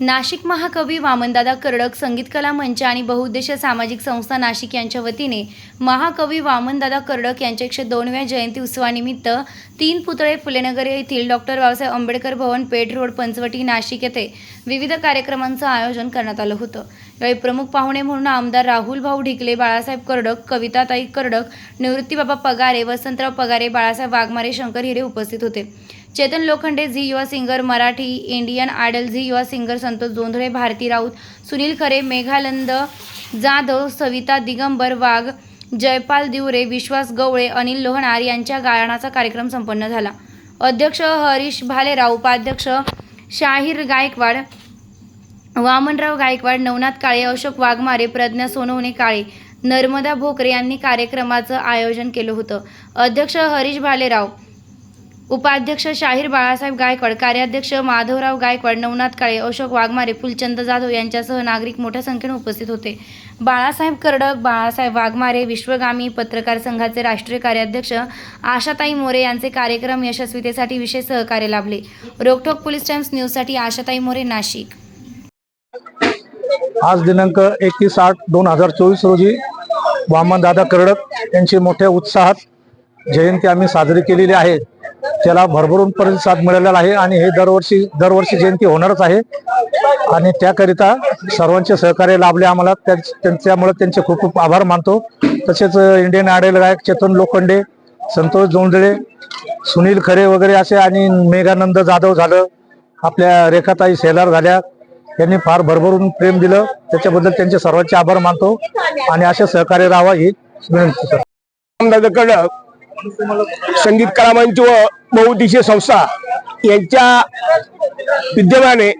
नाशिक महाकवी वामनदादा कर्डक संगीत कला मंच आणि बहुउद्देशीय सामाजिक संस्था नाशिक यांच्या वतीने महाकवी वामनदादा कर्डक यांच्या एकशे दोनव्या जयंती उत्सवानिमित्त तीन पुतळे फुलेनगर येथील डॉक्टर बाबासाहेब आंबेडकर भवन पेठ रोड पंचवटी नाशिक येथे विविध कार्यक्रमांचं आयोजन करण्यात आलं होतं. यावेळी प्रमुख पाहुणे म्हणून आमदार राहुल भाऊ ढिकले बाळासाहेब कर्डक कविताताई कर्डक निवृत्तीबाबा पगारे वसंतराव पगारे बाळासाहेब वाघमारे शंकर हिरे उपस्थित होते. Chetan Lokhande Zee Yuva singer Marathi Indian Idol Zee Yuva singer Santosh Jondhale Bharti Raut Sunil Khare Meghanand Jadhav Savita Digambar वाघ जयपाल दिवरे विश्वास गवळे अनिल लोहणार यांच्या गायनाचा कार्यक्रम संपन्न झाला. अध्यक्ष हरीश भालेराव उपाध्यक्ष शाहीर गायकवाड वामनराव गायकवाड नवनाथ काळे अशोक वाघमारे प्रज्ञा सोनवणे काळे नर्मदा भोकरे यांनी कार्यक्रमाचं आयोजन केलं होतं. अध्यक्ष हरीश भालेराव उपाध्यक्ष शाहीर बाळासाहेब गायकवाड कार्याध्यक्ष माधवराव गायकवाड नवनाथ काळे अशोक वाघमारे फुलचंद जाधव यांच्यासह नागरिक मोठ्या संख्येने उपस्थित होते. बाळासाहेब कर्डक बाळासाहेब वाघमारे विश्वगामी पत्रकार संघाचे राष्ट्रीय कार्याध्यक्ष आशाताई मोरे यांचे कार्यक्रम यशस्वीतेसाठी विशेष सहकार्य लाभले. रोकठोक पोलीस टाइम्स न्यूजसाठी आशाताई मोरे नाशिक. आज दिनांक एकतीस आठ दोन हजार चोवीस रोजी वामनदादा कर्डक यांची मोठ्या उत्साहात जयंती आम्ही साजरी केलेली आहे. त्याला भरभरून प्रतिसाद मिळालेला आहे आणि हे दरवर्षी दरवर्षी जयंती होणारच आहे. आणि त्याकरिता सर्वांचे सहकार्य लाभले आम्हाला. त्या- त्यांच्यामुळे त्यांचे खूप खूप आभार मानतो. तसेच इंडियन आयडल गायक चेतन लोखंडे संतोष जोंधळे सुनील खरे वगैरे असे आणि मेघानंद जाधव झालं. आपल्या रेखाताई सेलार झाल्या. यांनी फार भरभरून प्रेम दिलं. त्याच्याबद्दल त्यांचे सर्वांचे आभार मानतो. आणि असे सहकार्य राहावा ही विनंती करतो. संगीत कला व बहुउद्देशीय संस्था यांच्या विद्यमाने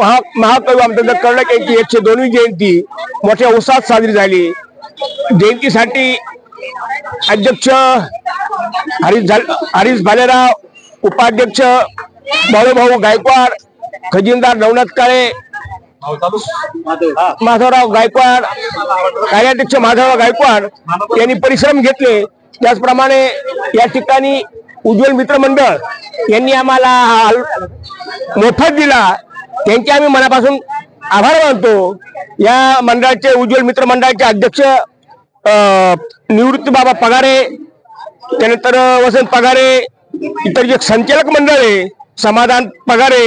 महा महाकवी आमदार कर्णक यांची एकशे दोनवी जयंती मोठ्या उत्साहात साजरी झाली. जयंतीसाठी अध्यक्ष हरीश हरीश भालेराव उपाध्यक्ष बाळूभाऊ गायकवाड खजिनदार नवनाथ काळे माधवराव गायकवाड कार्याध्यक्ष माधवराव गायकवाड यांनी परिश्रम घेतले. त्याचप्रमाणे या ठिकाणी उज्ज्वल मित्र मंडळ यांनी आम्हाला हा मोफत दिला. त्यांचे आम्ही मनापासून आभार मानतो. या मंडळाचे उज्ज्वल मित्र मंडळाचे अध्यक्ष अं, निवृत्ती बाबा पगारे त्यानंतर वसंत पगारे इतर जे संचालक मंडळ आहे समाधान पगारे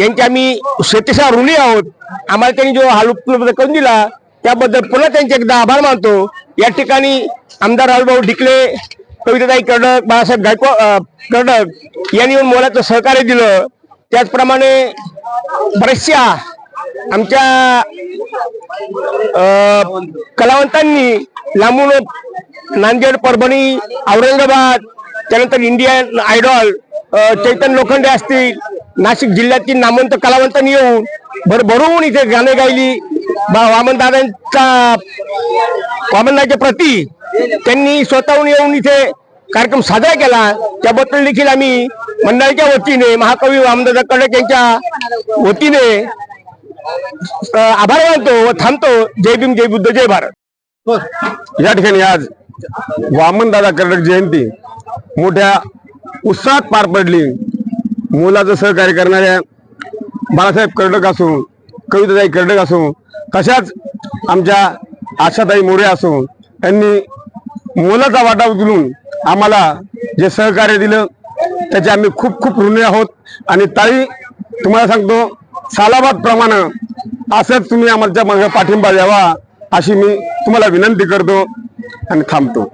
यांचे आम्ही शेतीशा ऋणी आहोत. आम्हाला त्यांनी जो हाल उपलब्ध करून दिला त्याबद्दल पुन्हा त्यांचे एकदा आभार मानतो. या ठिकाणी आमदार राजभाऊ ढिकले कविताताई कर्डक बाळासाहेब गायकवाड कर्डक यांनी येऊन मोलाचं सहकार्य दिलं. त्याचप्रमाणे बऱ्याचशा आमच्या कलावंतांनी लांबून नांदेड परभणी औरंगाबाद त्यानंतर इंडियन आयडॉल चैतन्य लोखंडे असतील नाशिक जिल्ह्यातील नामवंत कलावंतांनी येऊन भरभरून इथे गाणे गायली. बा- वामनदादांचा वामनदाच्या प्रती त्यांनी स्वतःहून येऊन इथे कार्यक्रम साजरा केला. त्याबद्दल देखील आम्ही मंडळाच्या वतीने महाकवी वामनदादा कडक यांच्या वतीने आभार मानतो व थांबतो. जय भीम जय बुद्ध जय भारत. या ठिकाणी आज वामनदादा कर्डक जयंती मोठ्या उत्साहात पार पडली. मुलाचं सहकार्य करणाऱ्या बाळासाहेब कर्डक असो कविताताई कर्डक असो तशाच आमच्या आशाताई मोरे असून त्यांनी मोलाचा वाटा उचलून आम्हाला जे सहकार्य दिलं त्याचे आम्ही खूप खूप ऋणी आहोत. आणि ताई तुम्हाला सांगतो सालाबाद प्रमाणे असंच तुम्ही आमच्या मागे पाठिंबा द्यावा अशी मी तुम्हाला विनंती करतो आणि थांबतो.